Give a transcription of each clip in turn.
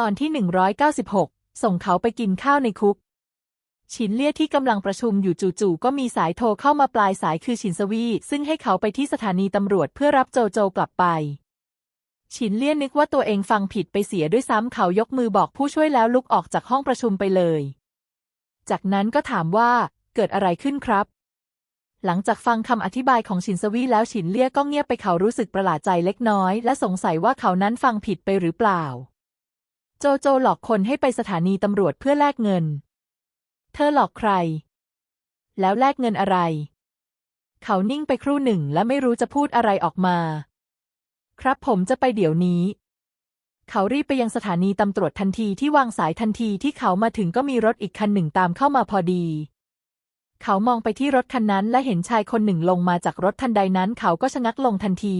ตอนที่ 196 ส่งเขาไปกินข้าวในคุก ฉินเลี่ยที่กำลังประชุมอยู่จู่ๆก็มีสายโทรเข้ามาปลายสายคือฉินสวี ซึ่งให้เขาไปที่สถานีตำรวจเพื่อรับโจโจกลับไป ฉินเลี่ยนึกว่าตัวเองฟังผิดไปเสียด้วยซ้ำเขายกมือบอกผู้ช่วยแล้วลุกออกจากห้องประชุมไปเลย จากนั้นก็ถามว่าเกิดอะไรขึ้นครับหลังจากฟังคำอธิบายของฉินสวีแล้วฉินเลี่ยก็เงียบไปเขารู้สึกประหลาดใจเล็กน้อย และสงสัยว่าเขานั้นฟังผิดไปหรือเปล่า โจโจหลอกคนให้ไปสถานีตำรวจเพื่อแลกเงิน เธอหลอกใคร แล้วแลกเงินอะไร เขานิ่งไปครู่หนึ่งและไม่รู้จะพูดอะไรออกมา ครับผมจะไปเดี๋ยวนี้ เขารีบไปยังสถานีตำรวจทันทีที่วางสายทันทีที่เขามาถึงก็มีรถอีกคันหนึ่งตามเข้ามาพอดี เขามองไปที่รถคันนั้นและเห็นชายคนหนึ่งลงมาจากรถทันใดนั้น เขาก็ชะงักลงทันที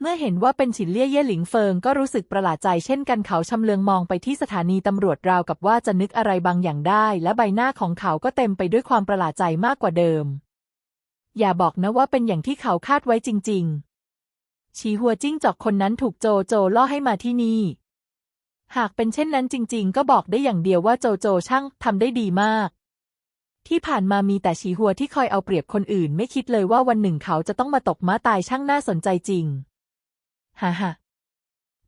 เมื่อเห็นว่าเป็นฉินเลี่ยเย่หลิงเฟิงก็รู้สึกประหลาดใจเช่นกันเขาชำเลืองมองไปที่สถานีตำรวจราวกับว่าจะนึกอะไรบางอย่างได้ และใบหน้าของเขาก็เต็มไปด้วยความประหลาดใจมากกว่าเดิม อย่าบอกนะว่าเป็นอย่างที่เขาคาดไว้จริง ๆ ชีหัวจิ้งจอกคนนั้นถูกโจโจล่อให้มาที่นี่ หากเป็นเช่นนั้นจริง ๆ ก็บอกได้อย่างเดียวว่าโจโจช่างทำได้ดีมากที่ผ่านมามีแต่ชีหัวที่คอยเอาเปรียบคนอื่น ไม่คิดเลยว่าวันหนึ่งเขาจะต้องมาตกม้าตายช่างน่าสนใจจริง ฮ่าฮ่า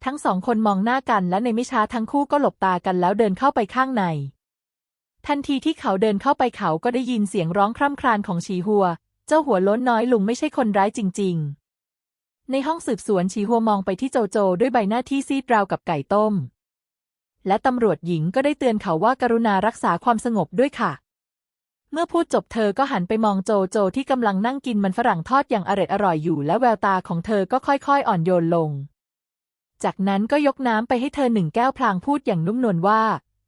ทั้งสองคนมองหน้ากันและในไม่ช้าทั้งคู่ก็หลบตากันแล้วเดินเข้าไปข้างใน ทันทีที่เขาเดินเข้าไปเขาก็ได้ยินเสียงร้องคร่ำครวญของชีหัว เจ้าหัวล้นน้อยลุงไม่ใช่คนร้ายจริง ๆ ในห้องสืบสวนชีหัวมองไปที่โจโจด้วยใบหน้าที่ซีดราวกับไก่ต้ม และตำรวจหญิงก็ได้เตือนเขาว่ากรุณารักษาความสงบด้วยค่ะ เมื่อพูดจบเธอก็หันไปมองโจโจที่กำลังนั่งกินมันฝรั่งทอดอย่างอร็ดอร่อยอยู่ และแววตาของเธอก็ค่อยๆ อ่อนโยนลง จากนั้นก็ยกน้ำไปให้เธอหนึ่งแก้วพลางพูดอย่างนุ่มนวลว่า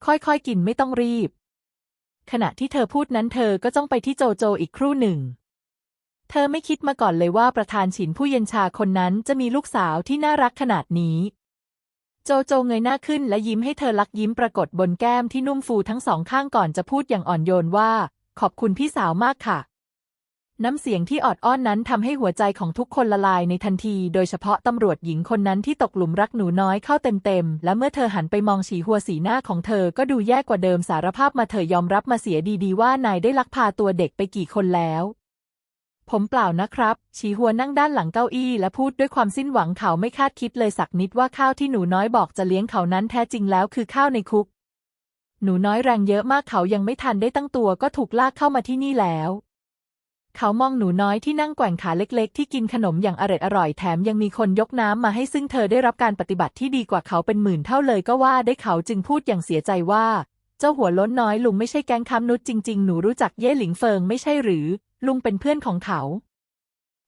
ค่อยๆ กินไม่ต้องรีบ ขณะที่เธอพูดนั้นเธอก็จ้องไปที่โจโจอีกครู่หนึ่ง เธอไม่คิดมาก่อนเลยว่าประธานฉินผู้เย็นชาคนนั้นจะมีลูกสาวที่น่ารักขนาดนี้โจโจเงยหน้าขึ้นและยิ้มให้เธอลักยิ้มปรากฏบนแก้มที่นุ่มฟูทั้งสองข้างก่อนจะพูดอย่างอ่อนโยนว่า ขอบคุณพี่สาวมากค่ะ น้ำเสียงที่ออดอ้อนนั้นทำให้หัวใจของทุกคนละลายในทันที โดยเฉพาะตำรวจหญิงคนนั้นที่ตกหลุมรักหนูน้อยเข้าเต็มๆ และเมื่อเธอหันไปมองฉีหัวสีหน้าของเธอก็ดูแย่กว่าเดิมสารภาพมาเธอยอมรับมาเสียดีๆว่านายได้ลักพาตัวเด็กไปกี่คนแล้วผมเปล่านะครับ ชีหัวนั่งด้านหลังเก้าอี้และพูดด้วยความสิ้นหวังเขาไม่คาดคิดเลยสักนิดว่าข้าวที่หนูน้อยบอกจะเลี้ยงเขานั้นแท้จริงแล้วคือข้าวในคุก หนูน้อยแรงเยอะมากเขายังไม่ทันได้ตั้งตัวก็ถูกลากเข้ามาที่นี่แล้ว เขามองหนูน้อยที่นั่งแกว่งขาเล็กๆ ที่กินขนมอย่างอร่อยอร่อยแถมยังมีคนยกน้ำมาให้ซึ่งเธอได้รับการปฏิบัติที่ดีกว่าเขาเป็นหมื่นเท่าเลยก็ว่าได้เขาจึงพูดอย่างเสียใจว่า เจ้าหัวล้นน้อยลุงไม่ใช่แก๊งค้ามนุษจริง ๆ หนูรู้จักเย่หลิงเฟิงไม่ใช่หรือ ลุงเป็นเพื่อนของเขา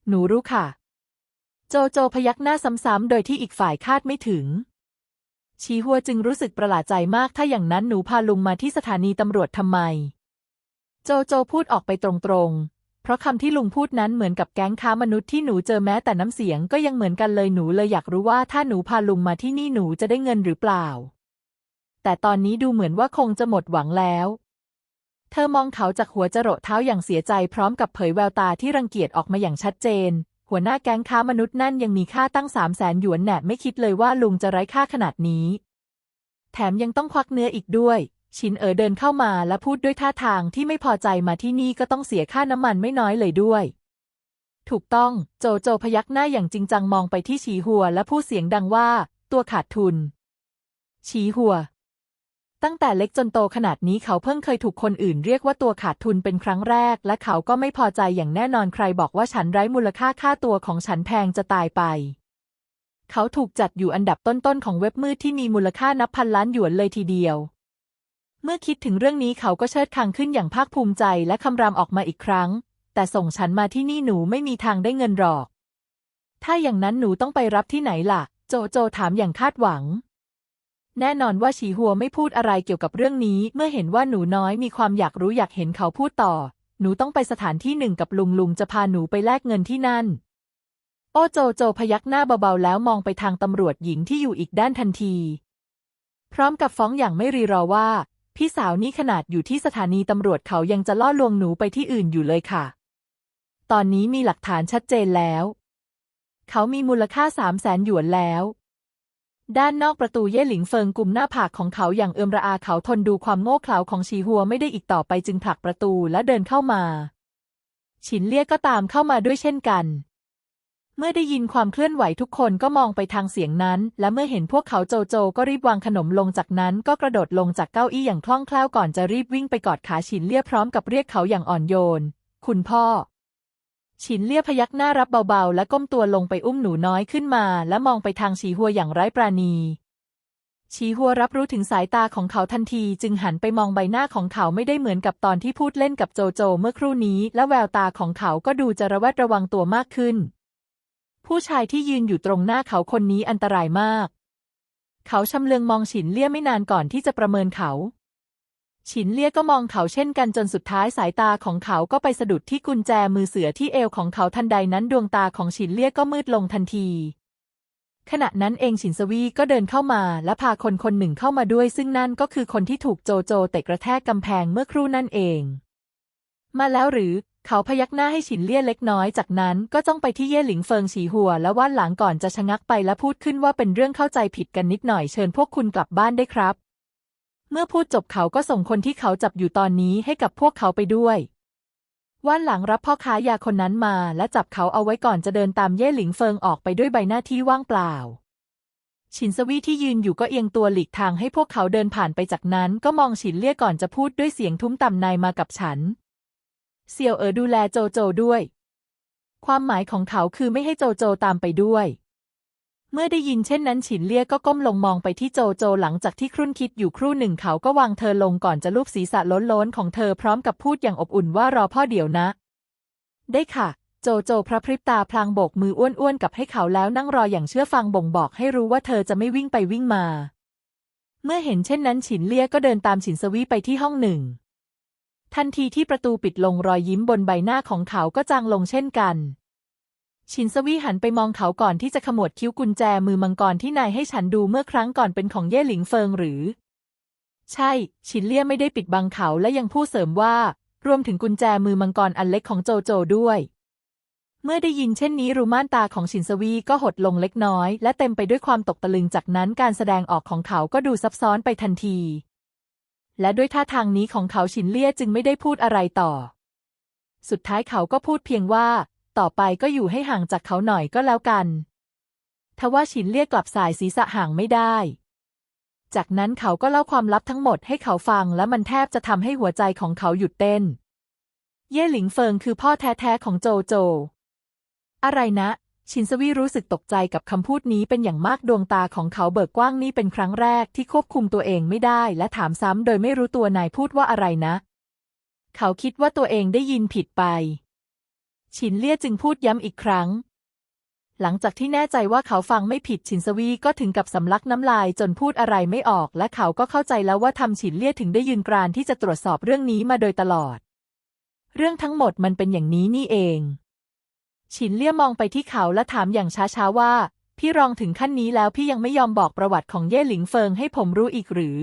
หนูรู้ค่ะ โจโจพยักหน้าซ้ำๆโดยที่อีกฝ่ายคาดไม่ถึง ชีหัวจึงรู้สึกประหลาดใจมาก ถ้าอย่างนั้นหนูพาลุงมาที่สถานีตำรวจทำไม โจโจพูดออกไปตรงๆ เพราะคำที่ลุงพูดนั้นเหมือนกับแก๊งค้ามนุษย์ที่หนูเจอแม้แต่น้ำเสียงก็ยังเหมือนกันเลยหนูเลยอยากรู้ว่าถ้าหนูพาลุงมาที่นี่หนูจะได้เงินหรือเปล่า แต่ตอนนี้ดูเหมือนว่าคงจะหมดหวังแล้ว เธอมองเขาจากหัวจรดเท้าอย่างเสียใจพร้อมกับเผยแววตาที่รังเกียจออกมาอย่างชัดเจน หัวหน้าแก๊งค้ามนุษย์นั่นยังมีค่าตั้งสามแสนหยวนแหนไม่คิดเลยว่าลุงจะไร้ค่าขนาดนี้ แถมยังต้องควักเนื้ออีกด้วย ชินเอ๋อเดินเข้ามาและพูดด้วยท่าทางที่ไม่พอใจมาที่นี่ก็ต้องเสียค่าน้ำมันไม่น้อยเลยด้วย ถูกต้องโจโจพยักหน้าอย่างจริงจังมองไปที่ฉีหัวและพูดเสียงดังว่า ตัวขาดทุน ฉีหัว ตั้งแต่เล็กจนโตขนาดนี้เขาเพิ่งเคยถูกคนอื่นเรียกว่าตัวขาดทุนเป็นครั้งแรก และเขาก็ไม่พอใจอย่างแน่นอนใครบอกว่าฉันไร้มูลค่าค่าตัวของฉันแพงจะตายไป เขาถูกจัดอยู่อันดับต้นๆของเว็บมืดที่มีมูลค่านับพันล้านหยวนเลยทีเดียว เมื่อคิดถึงเรื่องนี้เขาก็เชิดคางขึ้นอย่างภาคภูมิใจและคำรามออกมาอีกครั้ง แต่ส่งฉันมาที่นี่หนูไม่มีทางได้เงินหรอก ถ้าอย่างนั้นหนูต้องไปรับที่ไหนล่ะ โจโจถามอย่างคาดหวัง แน่นอนว่าฉีหัวไม่พูดอะไรเกี่ยวกับเรื่องนี้ เมื่อเห็นว่าหนูน้อยมีความอยากรู้อยากเห็นเขาพูดต่อ หนูต้องไปสถานที่หนึ่งกับลุงลุงจะพาหนูไปแลกเงินที่นั่น โอโจโจพยักหน้าเบาๆแล้วมองไปทางตำรวจหญิงที่อยู่อีกด้านทันที พร้อมกับฟ้องอย่างไม่รีรอว่า พี่สาวนี่ขนาดอยู่ที่สถานีตำรวจเขายังจะล่อลวงหนูไปที่อื่นอยู่เลยค่ะ ตอนนี้มีหลักฐานชัดเจนแล้ว เขามีมูลค่าสามแสนหยวนแล้ว ด้านนอกประตูเย่หลิงเฟิงกุมหน้าผากของเขาอย่างเอือมระอาเขาทนดูความโง่เขลาของชีหัวไม่ได้อีกต่อไปจึงผลักประตูและเดินเข้ามา ฉินเลี่ยก็ตามเข้ามาด้วยเช่นกัน เมื่อได้ยินความเคลื่อนไหวทุกคนก็มองไปทางเสียงนั้น และเมื่อเห็นพวกเขาโจโจก็รีบวางขนมลงจากนั้นก็กระโดดลงจากเก้าอี้อย่างคล่องแคล่วก่อนจะรีบวิ่งไปกอดขาฉินเลี่ยพร้อมกับเรียกเขาอย่างอ่อนโยน คุณพ่อ ฉินเลี่ยพยักหน้ารับเบาๆ และก้มตัวลงไปอุ้มหนูน้อยขึ้นมา และมองไปทางฉีหัวอย่างไร้ปราณีฉีหัวรับรู้ถึงสายตาของเขาทันที จึงหันไปมองใบหน้าของเขาไม่ได้เหมือนกับตอนที่พูดเล่นกับโจโจเมื่อครู่นี้ และแววตาของเขาก็ดูจะระแวดระวังตัวมากขึ้น ผู้ชายที่ยืนอยู่ตรงหน้าเขาคนนี้อันตรายมาก เขาชำเลืองมองฉินเลี่ยไม่นานก่อนที่จะประเมินเขา ฉินเลี่ยก็มองเขาเช่นกันจนสุดท้ายสายตาของเขาก็ไปสะดุดที่กุญแจมือเสือที่เอวของเขาทันใดนั้นดวงตาของฉินเลี่ยก็มืดลงทันที ขณะนั้นเองฉินสวีก็เดินเข้ามาและพาคนคนหนึ่งเข้ามาด้วย ซึ่งนั่นก็คือคนที่ถูกโจโจเตะกระแทกกำแพงเมื่อครู่นั่นเอง มาแล้วหรือเขาพยักหน้าให้ฉินเลี่ยเล็กน้อย จากนั้นก็จ้องไปที่เย่หลิงเฟิงฉีหัว และว่านหลังก่อนจะชะงักไปและพูดขึ้นว่าเป็นเรื่องเข้าใจผิดกันนิดหน่อยเชิญพวกคุณกลับบ้านได้ครับ เมื่อพูดจบเขาก็ส่งคนที่เขาจับอยู่ตอนนี้ให้กับพวกเขาไปด้วยว่านหลังรับพ่อค้ายาคนนั้นมา และจับเขาเอาไว้ก่อนจะเดินตามเย่หลิงเฟิงออกไปด้วยใบหน้าที่ว่างเปล่า ฉินสวีที่ยืนอยู่ก็เอียงตัวหลีกทางให้พวกเขาเดินผ่านไปจากนั้น ก็มองฉินเลี่ยก่อนจะพูดด้วยเสียงทุ้มต่ำนายมากับฉันเสี่ยวเอ๋อดูแลโจโจด้วย ความหมายของเขาคือไม่ให้โจโจตามไปด้วย เมื่อได้ยินเช่นนั้นฉินเลี่ยก็ก้มลงมองไปที่โจโจหลังจากที่ครุ่นคิดอยู่ครู่หนึ่งเขาก็วางเธอลงก่อนจะลูบศีรษะล้นๆของเธอพร้อมกับพูดอย่างอบอุ่นว่ารอพ่อเดี๋ยวนะ ได้ค่ะ โจโจพระพริบตาพลางโบกมืออ้วนๆกับให้เขาแล้วนั่งรออย่างเชื่อฟังบ่งบอกให้รู้ว่าเธอจะไม่วิ่งไปวิ่งมา เมื่อเห็นเช่นนั้นฉินเลี่ยก็เดินตามฉินสวีไปที่ห้องหนึ่ง ทันทีที่ประตูปิดลงรอยยิ้มบนใบหน้าของเขาก็จางลงเช่นกัน ชินสวีหันไปมองเขาก่อนที่จะขมวดคิ้วกุญแจมือมังกรที่นายให้ฉันดูเมื่อครั้งก่อนเป็นของเย่หลิงเฟิงหรือ ใช่ ชินเลี่ยไม่ได้ปิดบังเขาและยังพูดเสริมว่า รวมถึงกุญแจมือมังกรอันเล็กของโจโจด้วย เมื่อได้ยินเช่นนี้รูม่านตาของชินสวีก็หดลงเล็กน้อย และเต็มไปด้วยความตกตะลึงจากนั้นการแสดงออกของเขาก็ดูซับซ้อนไปทันที และด้วยท่าทางนี้ของเขาชินเลี่ยจึงไม่ได้พูดอะไรต่อ สุดท้ายเขาก็พูดเพียงว่า ต่อไปก็อยู่ให้ห่างจากเขาหน่อยก็แล้วกัน ทว่าชินเลี่ยกกลับสายศีรษะห่างไม่ได้ จากนั้นเขาก็เล่าความลับทั้งหมดให้เขาฟังและมันแทบจะทำให้หัวใจของเขาหยุดเต้น เย่หลิงเฟิงคือพ่อแท้ๆของโจโจ อะไรนะ ชินสวีรู้สึกตกใจกับคำพูดนี้เป็นอย่างมากดวงตาของเขาเบิกกว้างนี่เป็นครั้งแรกที่ควบคุมตัวเองไม่ได้และถามซ้ำโดยไม่รู้ตัวนายพูดว่าอะไรนะ เขาคิดว่าตัวเองได้ยินผิดไป ฉินเลี่ยจึงพูดย้ำอีกครั้ง หลังจากที่แน่ใจว่าเขาฟังไม่ผิดฉินสวีก็ถึงกับสำลักน้ำลายจนพูดอะไรไม่ออก และเขาก็เข้าใจแล้วว่าทำฉินเลี่ยถึงได้ยืนกรานที่จะตรวจสอบเรื่องนี้มาโดยตลอด เรื่องทั้งหมดมันเป็นอย่างนี้นี่เอง ฉินเลี่ยมองไปที่เขาและถามอย่างช้าๆว่า พี่รองถึงขั้นนี้แล้วพี่ยังไม่ยอมบอกประวัติของเย่หลิงเฟิงให้ผมรู้อีกหรือ